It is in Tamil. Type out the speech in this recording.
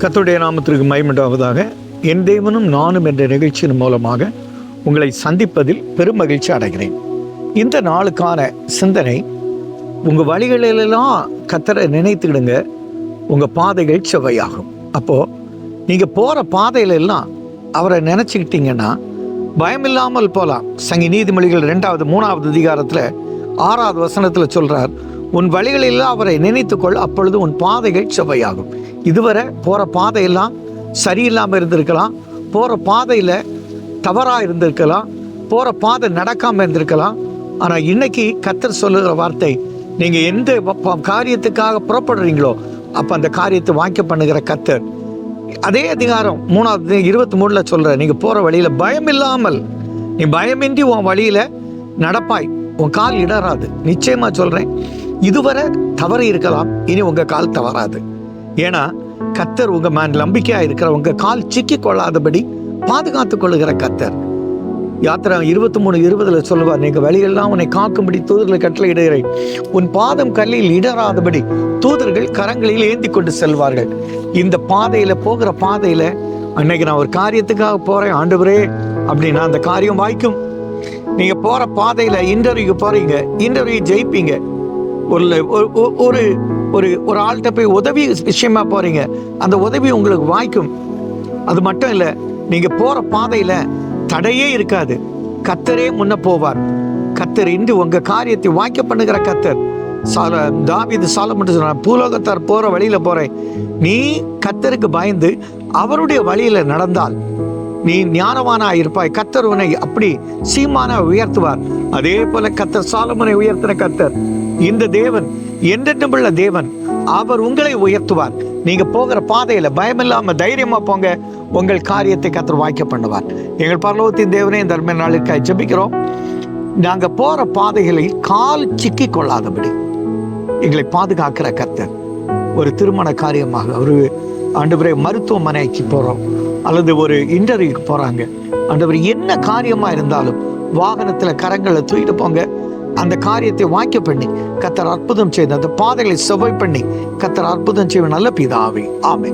கத்துடைய நாமத்திற்கு மயமுண்டாவதாக என் தேவனும் நானும் என்ற நிகழ்ச்சியின் மூலமாக உங்களை சந்திப்பதில் பெரும் மகிழ்ச்சி அடைகிறேன். இந்த நாளுக்கான சிந்தனை உங்கள் வழிகளிலெல்லாம் கத்தரை நினைத்துக்கிடுங்க உங்கள் பாதைகள் செவ்வையாகும். அப்போது நீங்கள் போகிற பாதையிலெல்லாம் அவரை நினச்சிக்கிட்டீங்கன்னா பயமில்லாமல் போகலாம் சங்கி நீதிமொழிகள் ரெண்டாவது மூணாவது அதிகாரத்தில் ஆறாவது வசனத்தில் சொல்கிறார் உன் வழிகளில் அவரை நினைத்துக்கொள் அப்பொழுது உன் பாதைகள் செவ்வையாகும். இதுவரை போகிற பாதையெல்லாம் சரியில்லாமல் இருந்திருக்கலாம். போகிற பாதையில் தவறாக இருந்திருக்கலாம். போகிற பாதை நடக்காமல் இருந்திருக்கலாம். ஆனால் இன்னைக்கு கத்தர் சொல்லுகிற வார்த்தை நீங்கள் எந்த ப- காரியத்துக்காக புறப்படுறீங்களோ அப்போ அந்த காரியத்தை வாங்கிக்க பண்ணுகிற கத்தர். அதே அதிகாரம் மூணாவது இருபத்தி மூணில் சொல்கிற நீங்கள் போகிற வழியில் பயம் இல்லாமல் நீ பயமின்றி உன் வழியில் நடப்பாய். உன் கால் இடராது நிச்சயமாக சொல்கிறேன் இதுவரை தவறு இருக்கலாம் இனி உங்கள் கால் தவறாது. ஏன்னா கத்தர் உங்க மேன் நம்பிக்கையா இருக்கிறவங்க கால் சிக்கி கொள்ளாதபடி பாதுகாத்துக் கொள்ளுகிற கத்தர். யாத்திரா இருபத்தி மூணு இருபதுல சொல்லுவார் நீங்க வழியெல்லாம் உன்னை காக்கும்படி தூதர்களை கட்டளையிடுகிறேன் உன் பாதம் கல்லில் இடராதபடி தூதர்கள் கரங்களில் ஏந்தி கொண்டு செல்வார்கள். இந்த பாதையில போகிற பாதையில அன்னைக்கு நான் ஒரு காரியத்துக்காக போறேன் ஆண்டவரே அப்படின்னா அந்த காரியம் வாய்க்கும். நீங்க போற பாதையில இன்டர்வியூக்கு போறீங்க இன்டர்வியூ ஜெயிப்பீங்க. ஒரு ஒரு- ஒரு- ஒரு ஆள்கிட்ட போய் உதவி விஷயமா போறீங்க. அந்த உதவி உங்களுக்கு வாய்க்கும். அது மட்டும் இல்லை நீங்க போற பாதையில தடையே இருக்காது. கத்தரே முன்ன போவார். கத்தர் இன்று உங்க காரியத்தை வாய்க்க பண்ணுகிற கத்தர். சால தாவீது சாலமன் சொன்னார் பூலோகத்தார் போற வழியில போறேன். நீ கத்தருக்கு பயந்து அவருடைய வழியில நடந்தால் நீ ஞானவானா இருப்பாய். கத்தர் உன்னை அப்படி சீமானா உயர்த்துவார். அதே போல கத்தர் சாலமனை உயர்த்தின கத்தர் இந்த தேவன் என்றென்றுமுள்ள தேவன் அவர் உங்களை உயர்த்துவார். நீங்க போகிற பாதையில பயமில்லாம தைரியமா போங்க. உங்கள் காரியத்தை கத்தர் வாய்க்க பண்ணுவார். எங்கள் பரலோகத்தின் தேவனே இந்த அருமை நாளுக்காய் ஜபிக்கிறோம். நாங்க போற பாதைகளில் கால் சிக்கி கொள்ளாதபடி எங்களை பாதுகாக்கிற கத்தர் ஒரு திருமண காரியமாக ஒரு ஆண்டவரே மருத்துவமனைக்கு போகிறோம் அல்லது ஒரு இன்டர்வியூக்கு போகிறாங்க ஆண்டவர் என்ன காரியமாக இருந்தாலும் வாகனத்தில் கரங்களை தூக்கிட்டு போங்க. அந்த காரியத்தை வாக்கிய பண்ணி கத்தர் அற்புதம் செய்து அந்த பாதைகளை செவ்வாய் பண்ணி கத்தர் அற்புதம் செய்வ நல்ல பிதாவே. ஆமை